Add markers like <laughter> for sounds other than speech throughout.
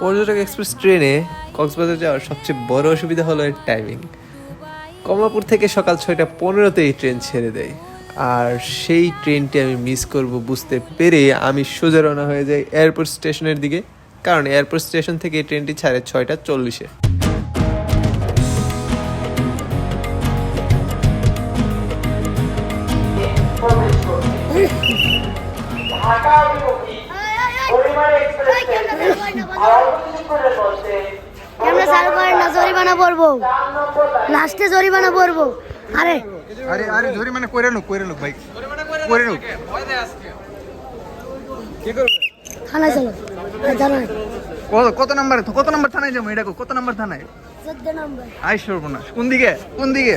পর্যটক এক্সপ্রেস ট্রেনে কক্সবাজার যাওয়ার সবচেয়ে বড় অসুবিধা হলো এর টাইমিং কমলাপুর থেকে সকাল ছয়টা পনেরোতে এই ট্রেন ছেড়ে দেয়। আর সেই ট্রেনটি আমি মিস করব বুঝতে পেরে আমি সোজা রওনা হয়ে যাই এয়ারপোর্ট স্টেশনের দিকে। কারণ এয়ারপোর্ট স্টেশন থেকে এই ট্রেনটি ছাড়ে ছয়টা চল্লিশে। আমরা চালু করেন না? জরিমানা পড়ব। লাস্টে জরিমানা পড়ব। আরে। আরে আরে জরিমানা করে লোক করে লোক ভাই। করে লোক থানায় চলো। থানায় কত কত নাম্বার কত নাম্বার থানায় যাব? এটা কত নাম্বার থানায়? চোদ্দ নম্বর। আই সর্বনাশ। কোন দিকে? কোন দিকে?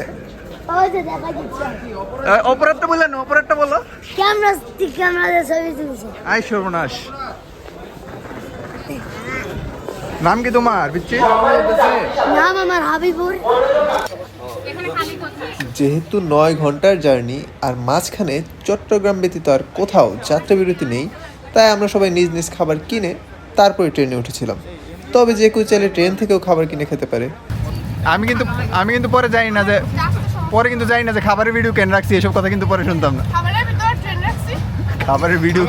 অপরাধটা বললেন অপরাধটা বলো। ক্যামেরা ক্যামেরা ছবি তুলছে। আই সর্বনাশ। নাম কি তোমার বিচ্ছি নাম আমার হাবিবুর যেহেতু নয় ঘণ্টার জার্নি আর মাঝখানে চট্টগ্রাম ব্যতীত আর কোথাও যাত্রা বিরতি নেই তাই আমরা সবাই নিজ নিজ খাবার কিনে তারপরে ট্রেনে উঠেছিলাম তবে যে কেউ চাইলে ট্রেন থেকেও খাবার কিনে খেতে পারে আমি কিন্তু আমি কিন্তু পরে জানি না যে পরে কিন্তু জানি না যে খাবারের ভিডিও কেন রাখছি এসব কথা কিন্তু পরে শুনতাম না খাবারের ভিতরে ট্রেন রাখছি খাবারের ভিডিও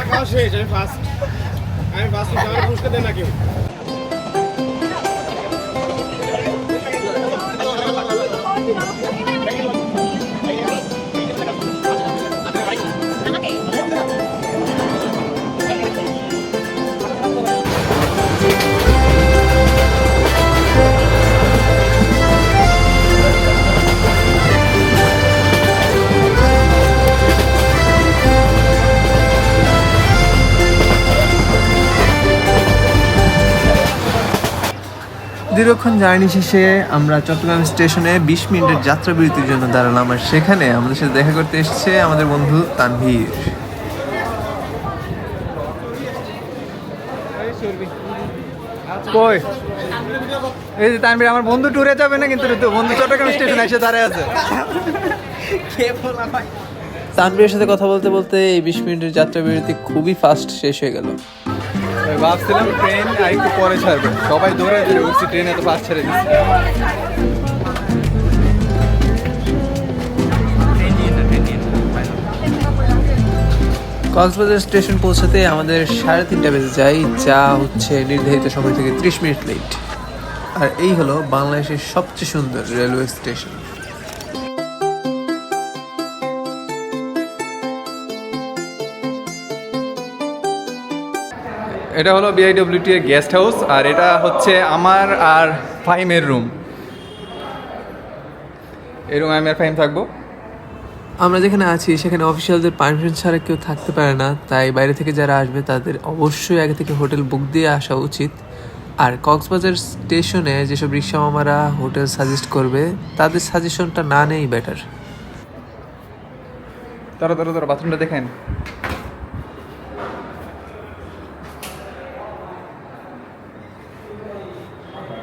দীর্ঘক্ষণ জার্নি শেষে আমরা চট্টগ্রাম স্টেশনে বিশ মিনিটের যাত্রা বিরতির জন্য দাঁড়ালাম আর সেখানে আমাদের সাথে দেখা করতে এসেছে আমাদের বন্ধু তানভীর। কই? এই যে তানভীর আমার বন্ধু ট্যুরে যাবে না কিন্তু বন্ধু চট্টগ্রাম স্টেশন এসে দাঁড়ায় আছে। তানভীরের সাথে কথা বলতে বলতে এই বিশ মিনিটের যাত্রা বিরতি খুবই ফাস্ট শেষ হয়ে গেল। ভাবছিলাম ট্রেন আর একটু পরে ছাড়বে। সবাই দৌড়ে দৌড়ে উঠছি ট্রেন এত ফাস্ট ছেড়ে দিচ্ছে। কক্সবাজার স্টেশন পৌঁছাতে আমাদের সাড়ে তিনটা বেজে যায়, যা হচ্ছে নির্ধারিত সময় থেকে ত্রিশ মিনিট লেট আর এই হলো বাংলাদেশের সবচেয়ে সুন্দর রেলওয়ে স্টেশন এটা হলো বিআইডব্লিউটি এর গেস্ট হাউস আর এটা হচ্ছে আমার আর ফাহিমের রুম এই রুমে আমি আর ফাহিম থাকব। আমরা যেখানে আছি সেখানে অফিসিয়ালদের পারমিশন ছাড়া কেউ থাকতে পারে না তাই বাইরে থেকে যারা আসবে তাদের অবশ্যই আগে থেকে হোটেল বুক দিয়ে আসা উচিত। আর কক্সবাজার স্টেশনে যেসব রিক্সা মামারা হোটেল সাজেস্ট করবে তাদের সাজেশনটা না নেই বেটার তারা তারা তারা বাথরুমটা দেখেন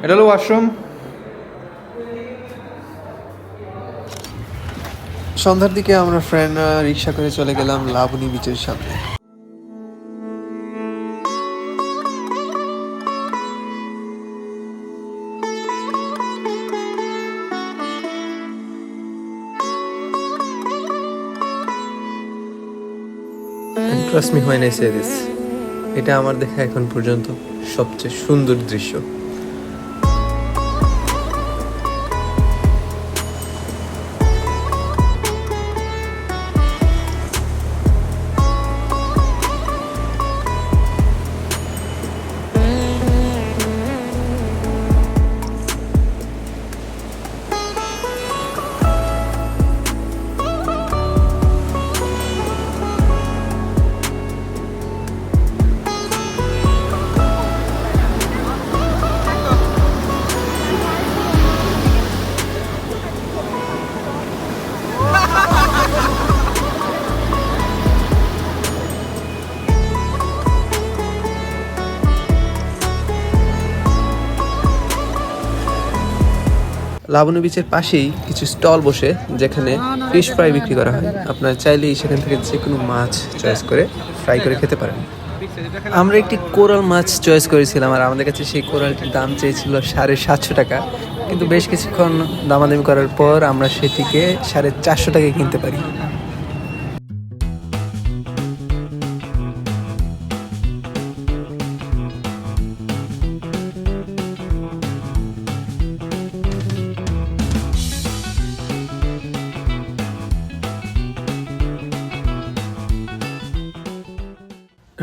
এটা হলো ওয়াশরুম। সন্ধ্যার দিকে আমরা ফ্রেন্ডরা রিক্সা করে চলে গেলাম লাবণী বিচের সামনে। ট্রাস্ট মি হয় নাই সে দিস এটা আমার দেখা এখন পর্যন্ত সবচেয়ে সুন্দর দৃশ্য। লাবণী বিচের পাশেই কিছু স্টল বসে, যেখানে ফিশ ফ্রাই বিক্রি করা হয়। আপনারা চাইলেই সেখান থেকে যে কোনো মাছ চয়েস করে ফ্রাই করে খেতে পারেন। আমরা একটি কোরাল মাছ চয়েস করেছিলাম, আর আমাদের কাছে সেই কোরালটির দাম চেয়েছিল সাড়ে সাতশো টাকা। কিন্তু বেশ কিছুক্ষণ দামাদামি করার পর আমরা সেটিকে সাড়ে চারশো টাকায় কিনতে পারি।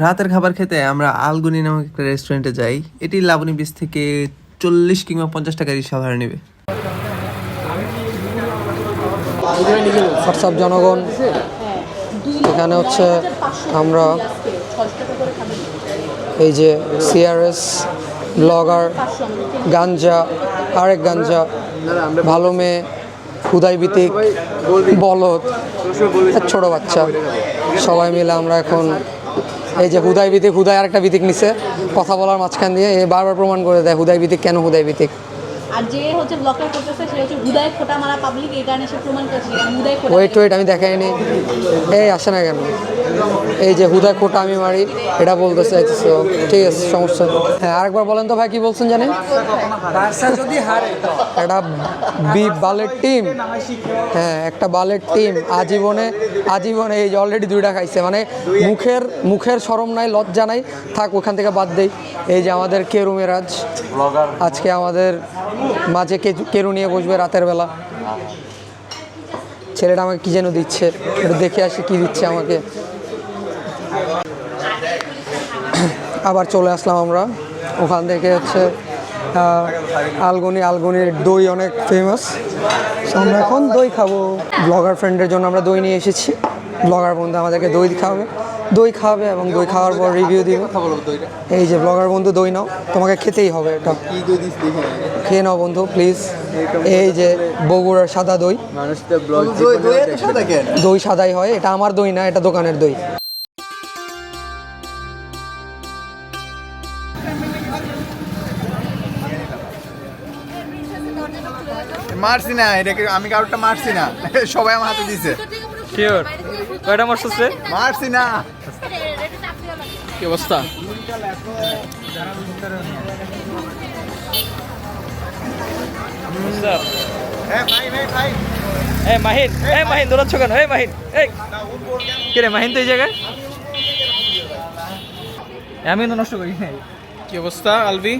রাতের খাবার খেতে আমরা আলগুনি নামক একটা রেস্টুরেন্টে যাই। এটি লাবণী বিচ থেকে চল্লিশ কিংবা পঞ্চাশ টাকা রিক্সা ভাড়া নেবে। হোয়াটসঅ্যাপ জনগণ, এখানে হচ্ছে আমরা এই যে সিআরএস ব্লগার গাঞ্জা আরেক গাঞ্জা ভালো মেয়ে খুদাই বিতিক, বলদ, ছোট বাচ্চা। সবাই মিলে আমরা এখন এই যে হুদায় বিতিক হুদায় আরেকটা বিতিক নিছে। কথা বলার মাঝখান দিয়ে বারবার প্রমাণ করে দেয় হুদায় বিতিক কেন হুদায় বিতিক। আর যে হচ্ছে ব্লকটা করতেছে সে হচ্ছে হুদায় খোটা মারা পাবলিক এই কারণে সে প্রমাণ করছে হুদায় খোটা ওয়েট ওয়েট আমি দেখাইনি। এই আসে না কেন? এই যে হুদায় কোটা আমি মারি এটা বলতে চাইতেছো ঠিক আছে সমস্যা। হ্যাঁ আরেকবার বলেন তো ভাই কি বলছেন জানেন? একটা বি বালের টিম হ্যাঁ একটা বালের টিম আজীবনে আজীবনে এই যে অলরেডি দুইটা খাইছে। মানে মুখের মুখের সরম নাই লজ্জা নাই। থাক ওখান থেকে বাদ দেই। এই যে আমাদের কেরু মেরাজ আজকে আমাদের মাঝে কেরু নিয়ে বসবে রাতের বেলা। ছেলেটা আমাকে কি যেন দিচ্ছে? একটু দেখে আসি কি দিচ্ছে আমাকে। আবার চলে আসলাম আমরা। ওখান থেকে হচ্ছে আলগনি, আলগনির দই অনেক ফেমাস আমরা এখন দই খাব। ব্লগার ফ্রেন্ডের জন্য আমরা দই নিয়ে এসেছি। ব্লগার বন্ধু আমাদেরকে দই খাওয়াবে। দই খাওয়াবে এবং দই খাওয়ার পর রিভিউ দিবে। এই যে ব্লগার বন্ধু দই নাও। তোমাকে খেতেই হবে এটা। খেয়ে নাও বন্ধু প্লিজ এই যে বগুড়ার সাদা দই। দই সাদাই হয় এটা আমার দই না এটা দোকানের দই। মারছি না এটাকে আমি কারোরটা মারছি না? <laughs> সবাই আমার হাতে দিছে। শিওর কয়টা মারছিস রে মারছি না। কি অবস্থা? মাহিন এই মাহিন দৌড়াচ্ছ কেন? এই মাহিন এই। কে মাহিন তো এই জায়গায়? আমি তো নষ্ট করি। নাই কি অবস্থা আলবি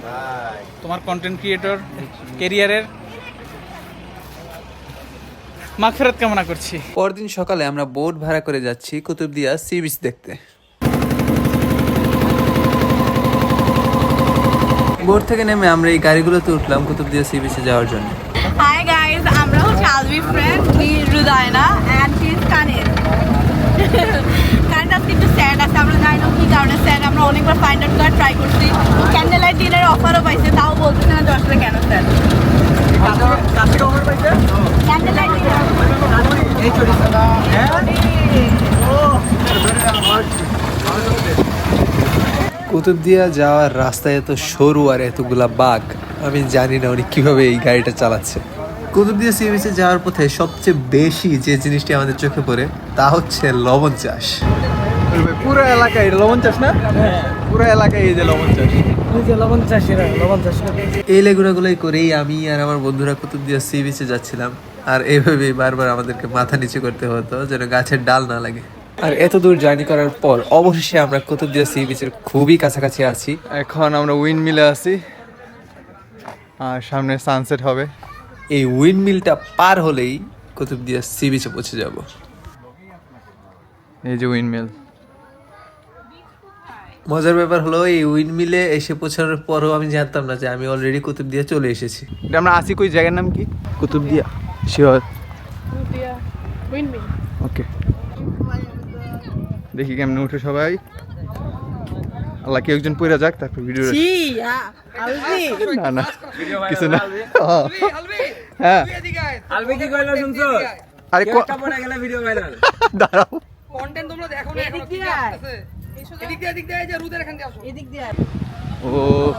তোমার কন্টেন্ট ক্রিয়েটর কেরিয়ারের মাগফেরত কামনা করছি। পরদিন সকালে আমরা বোট ভাড়া করে যাচ্ছি কুতুবদিয়া সি বিচ দেখতে। বোট থেকে নেমে আমরা এই গাড়িগুলোতে উঠলাম কুতুবদিয়া সি বিচে যাওয়ার জন্য। হাই গাইস আমরা হচ্ছে Albi friend Rudayna and she is কানের কারেন্ট আজকে একটু স্যাড আছে আমরা জানি না কি কারণে স্যাড আমরা অনেকবার ফাইন্ড আউট করার ট্রাই করছি ক্যান্ডেল লাইট ডিনার অফারও পাইছে তাও বলতেছে না যে আসলে কেন sad candle light dinner Kutubdia যাওয়ার রাস্তায় এত সরু আর এতগুলা বাঘ আমি জানি না উনি কীভাবে এই গাড়িটা চালাচ্ছে। কুতুবদিয়া সি বিচে যাওয়ার পথে সবচেয়ে বেশি যে জিনিসটি আমাদের চোখে পড়ে তা হচ্ছে লবণ চাষ। পুরো এলাকায় লবণ চাষ না? পুরো এলাকায় এই যে লবণ চাষ। এই লেগুনাগুলোই করেই আমি আর আমার বন্ধুরা কুতুবদিয়া সি বিচে যাচ্ছিলাম আর এইভাবেই বারবার আমাদেরকে মাথা নিচু করতে হতো যেন গাছের ডাল না লাগে। আর এত দূর জার্নি করার পর অবশেষে আমরা কুতুবদিয়া সি বিচের খুবই কাছাকাছি আছি। এখন আমরা উইন মিলে আছি। আর সামনে সানসেট হবে। এই উইন্ড মিলটা পার হলেই কুতুবদিয়া সি বিচে পৌঁছে যাব। এই যে উইন মিল মজার ব্যাপার হলো এই উইন্ড মিলে এসে পৌঁছানোর পরও আমি জানতাম না যে আমি অলরেডি কুতুবদিয়া চলে এসেছি। এটা আমরা আসি কই? জায়গার নাম কি? কুতুবদিয়া। শিওর ওকে দেখি কেমনে উঠে সবাই। আল্লাহ কি একজন পইরা যাক তারপর ভিডিও না না কিছু না। হ্যাঁ। আলবি কি কইলো শুনছো? আরে ক- পড়ে গেলে ভিডিও ভাইরাল <laughs> দাঁড়াও। ও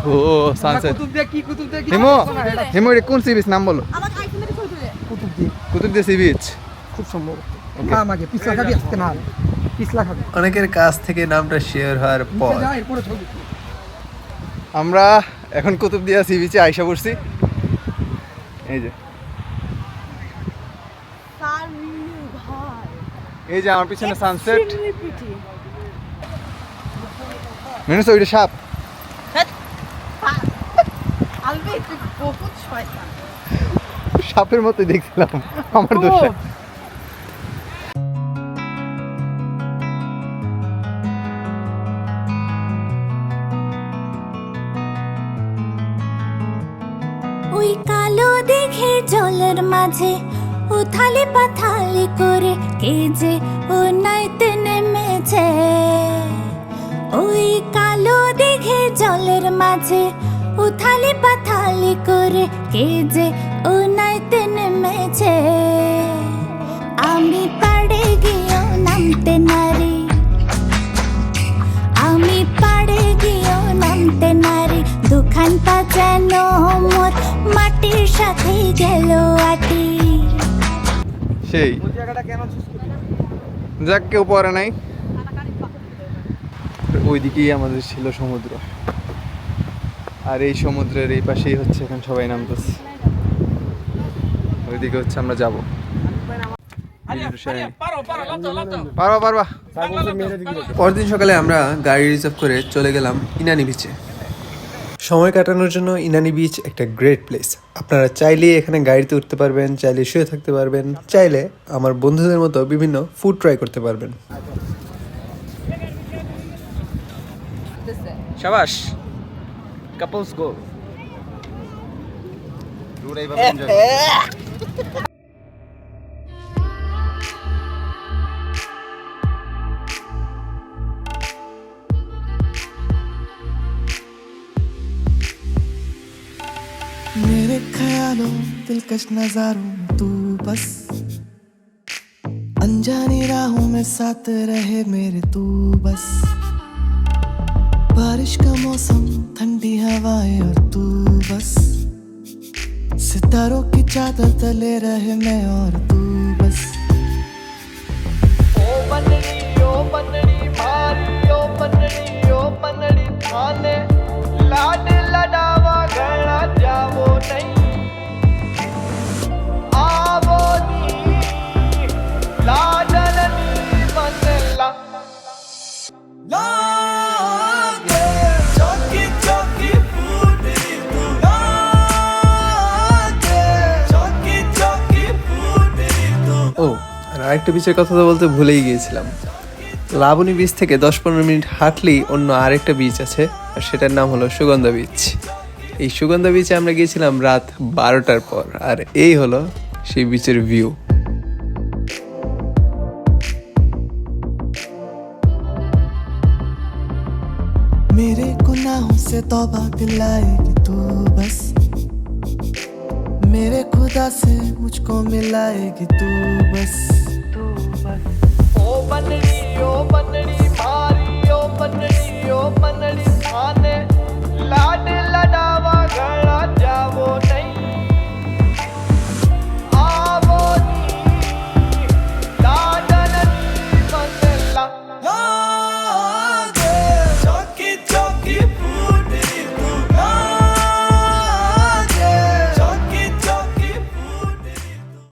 হো সানসেট হিমো হিমো এটা কোন সিরিজ নাম বলো। আমার আইফোনে কুতুবদিয়া সি বিচ খুব সম্ভব আমাকে পিছলা খাবি আজকে না। পিছলা খাবি অনেকের কাছ থেকে নামটা শেয়ার হওয়ার পর। আমরা এখন কুতুবদিয়া সি বিচে আইসা পড়ছি। এই যে। এই যে আমার পিছনে সানসেট মেনুস ওইটা সাপ। সাপের মতো দেখছিলাম আমার দোষে। কালো দেখে জলের মাঝে উথালি পাথালি করে কে যে ও নাইতে নেমেছে? ওই কালো দেখে জলের মাঝে উথালি পাথালি করে কে যে ও নাইতে নেমেছে? আমি পাড়ে গিয়েও নামতে নারী। আমি পাড়ে গিয়েও নামতে নারী। দুখানটা যেন সাথে গেল আটি সেই। যাক কেউ পরে নাই। ওইদিকেই আমাদের ছিল সমুদ্র। আর এই সমুদ্রের এই পাশেই হচ্ছে এখন সবাই নামতেছে। ওইদিকে হচ্ছে আমরা যাব। পারবা পারবা। পরদিন সকালে আমরা গাড়ি রিজার্ভ করে চলে গেলাম ইনানি বিচে সময় কাটানোর জন্য ইনানি বিচ একটা গ্রেট প্লেস আপনারা চাইলে এখানে গাড়িতে উঠতে পারবেন চাইলে শুয়ে থাকতে পারবেন চাইলে আমার বন্ধুদের মতো বিভিন্ন ফুড ট্রাই করতে পারবেন। কাপলস গো <laughs> ख्यालों, दिलकश नजारों, तू बस। अनजानी राहों में साथ रहे मेरे, तू बस। बारिश का मौसम, ठंडी हवाएँ और तू बस। सितारों की चादर तले रहे मैं और तू আরেকটা বিচের কথা তো বলতে ভুলেই গিয়েছিলাম লাবণী বিচ থেকে দশ পনেরো মিনিট হাঁটলেই অন্য আরেকটা বিচ আছে আর সেটার নাম হলো সুগন্ধা বিচ এই সুগন্ধা বিচে আমরা গিয়েছিলাম রাত বারোটার পর আর এই হলো সেই বিচের ভিউ मेरे गुनाहों से तौबा दिलाएगी तू बस मेरे खुदा से मुझको मिलाएगी तू बस